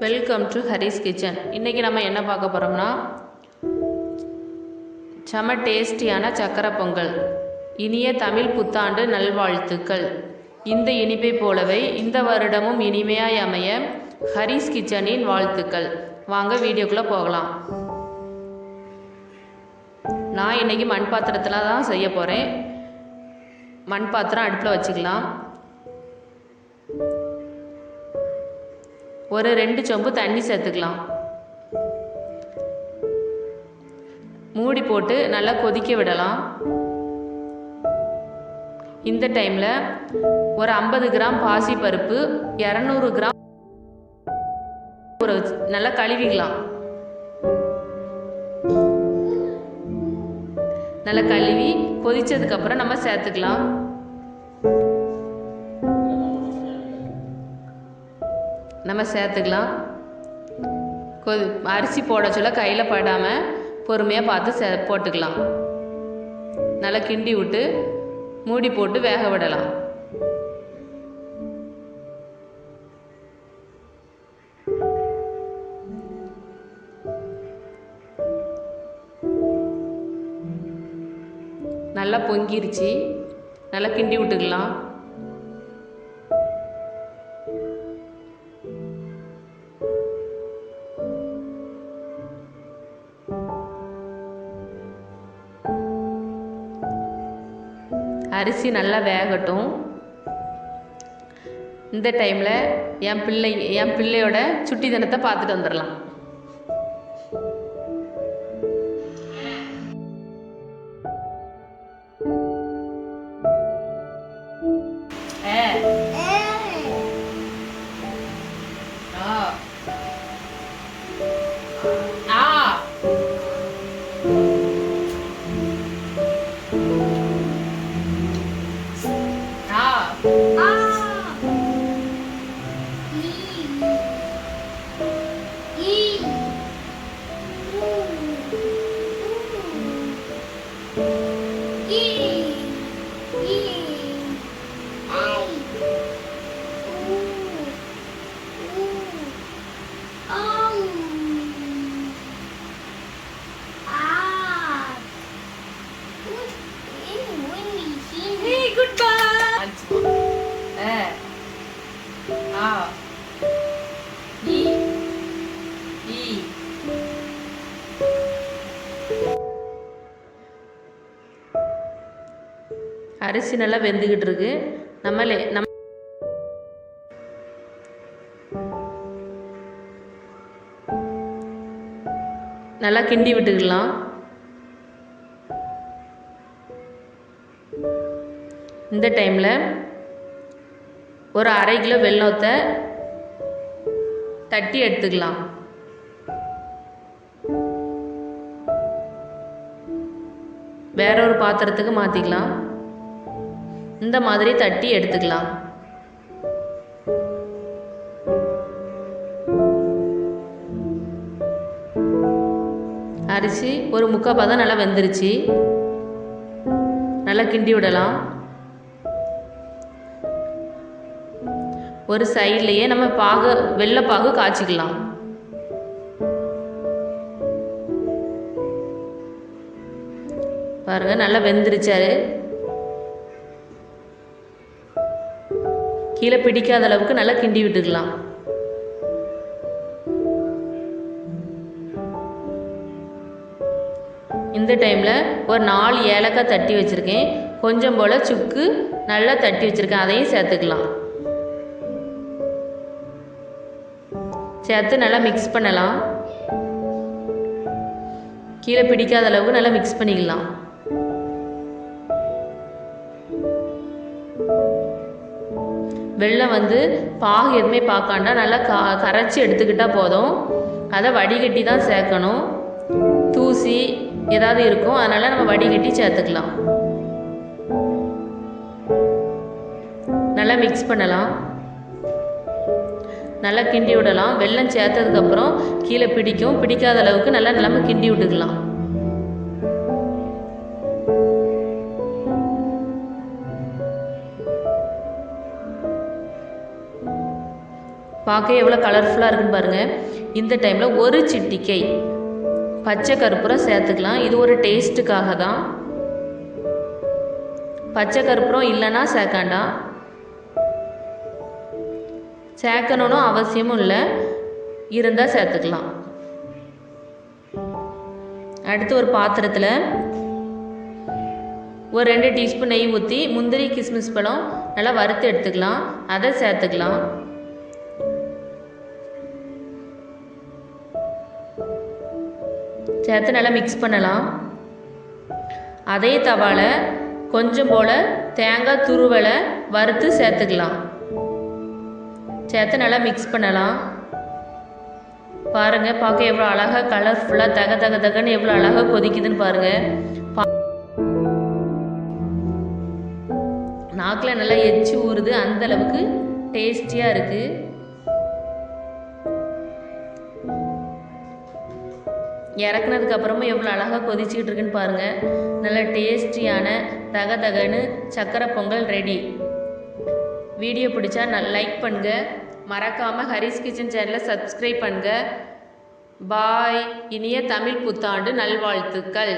Welcome to Haris kitchen இன்றைக்கி நம்ம என்ன பார்க்க போகிறோம்னா செம டேஸ்டியான சக்கரை பொங்கல் இனிய தமிழ் புத்தாண்டு நல்வாழ்த்துக்கள். இந்த இனிப்பை போலவே இந்த வருடமும் இனிமையாய் அமைய ஹரிஸ் கிச்சனின் வாழ்த்துக்கள். வாங்க வீடியோக்குள்ளே போகலாம். நான் இன்றைக்கி மண் பாத்திரத்தில் தான் செய்ய போகிறேன் மண் பாத்திரம் அடுப்பில் வச்சுக்கலாம். ஒரு ரெண்டு சொம்பு தண்ணி சேர்த்துக்கலாம். மூடி போட்டு நல்லா கொதிக்க விடலாம். இந்த டைமில் ஒரு ஐம்பது கிராம் பாசி பருப்பு இரநூறு கிராம் ஒரு நல்லா கழுவிக்கலாம். நல்லா கழுவி கொதிச்சதுக்கப்புறம் நம்ம சேர்த்துக்கலாம். நம்ம சேர்த்துக்கலாம். கொ அரிசி போட சொல்ல கையில் படாமல் பொறுமையாக பார்த்து சே போட்டுக்கலாம். நல்லா கிண்டி விட்டு மூடி போட்டு வேக விடலாம். நல்லா பொங்கிருச்சு. நல்லா கிண்டி விட்டுக்கலாம். அரிசி நல்லா வேகட்டும். இந்த டைமில் என் பிள்ளை என் பிள்ளையோட சுட்டி தினத்தை பார்த்துட்டு வந்துடலாம் அரிசி நல்லா வெந்துக்கிட்டு இருக்கு. நம்மளே நம் நல்லா கிண்டி விட்டுக்கலாம். இந்த டைமில் ஒரு அரை கிலோ வெள்ளத்தை தட்டி எடுத்துக்கலாம். வேற ஒரு பாத்திரத்துக்கு மாற்றிக்கலாம் இந்த மாதிரி தட்டி எடுத்துக்கலாம். அரிசி ஒரு முக்கால் பதம் நல்லா வெந்துருச்சு. நல்லா கிண்டி விடலாம். ஒரு சைட்லேயே நம்ம பாகு காய்ச்சிக்கலாம். பாருங்க நல்லா வெந்துருச்சாரு. கீழே பிடிக்காத அளவுக்கு நல்லா கிண்டி விட்டுக்கலாம். இந்த டைமில் ஒரு நாலு ஏலக்காய் தட்டி வச்சுருக்கேன். கொஞ்சம் போல் சுக்கு நல்லா தட்டி வச்சுருக்கேன். அதையும் சேர்த்துக்கலாம். சேர்த்து நல்லா மிக்ஸ் பண்ணலாம். கீழே பிடிக்காத அளவுக்கு நல்லா மிக்ஸ் பண்ணிக்கலாம். வெள்ளம் வந்து பாகு எதுவுமே பார்க்காண்டா நல்லா கா கரைச்சி எடுத்துக்கிட்டால் போதும். அதை வடிகட்டி தான் சேர்க்கணும். தூசி ஏதாவது இருக்கும். அதனால் நம்ம வடிகட்டி சேர்த்துக்கலாம். நல்லா மிக்ஸ் பண்ணலாம். நல்லா கிண்டி விடலாம். வெள்ளம் சேர்த்ததுக்கப்புறம் கீழே பிடிக்கும். பிடிக்காத அளவுக்கு நல்லா நம்ம கிண்டி விட்டுக்கலாம். பார்க்க எவ்வளோ கலர்ஃபுல்லாக இருக்குன்னு பாருங்கள் இந்த டைமில் ஒரு சிட்டிக்கை. பச்சை கற்பூரம் சேர்த்துக்கலாம். இது ஒரு டேஸ்ட்டுக்காக தான் பச்சை கற்பூரம் இல்லைன்னா சேர்க்காண்டாம் சேர்க்கணும்னு அவசியமும் இல்லை. இருந்தால் சேர்த்துக்கலாம். அடுத்து ஒரு பாத்திரத்தில் ஒரு ரெண்டு டீஸ்பூன் நெய் ஊற்றி முந்திரி கிஸ்மிஸ் பழம் நல்லா வறுத்து எடுத்துக்கலாம். அதை சேர்த்துக்கலாம். சேர்த்து நல்லா மிக்ஸ் பண்ணலாம். அதே தவாவில் கொஞ்சம் போல் தேங்காய் துருவலை வறுத்து சேர்த்துக்கலாம். சேர்த்து நல்லா மிக்ஸ் பண்ணலாம். பாருங்கள் பார்க்க எவ்வளோ அழகாக கலர்ஃபுல்லாக தக தக தகன்னு எவ்வளோ அழகாக கொதிக்குதுன்னு பாருங்கள் நாக்கில் நல்லா எச்சு ஊறுது அந்த அளவுக்கு டேஸ்டியாக இருக்குது இறக்குனதுக்கு அப்புறமும் எவ்வளோ அழகாக கொதிச்சுக்கிட்டு இருக்குன்னு பாருங்கள் நல்ல டேஸ்டியான தக தகன்னு சக்கரை பொங்கல் ரெடி வீடியோ பிடிச்சா நல் லைக் பண்ணுங்கள் மறக்காமல் ஹரிஸ் கிச்சன் சேனலை சப்ஸ்கிரைப் பண்ணுங்கள் பாய். இனிய தமிழ் புத்தாண்டு நல்வாழ்த்துக்கள்.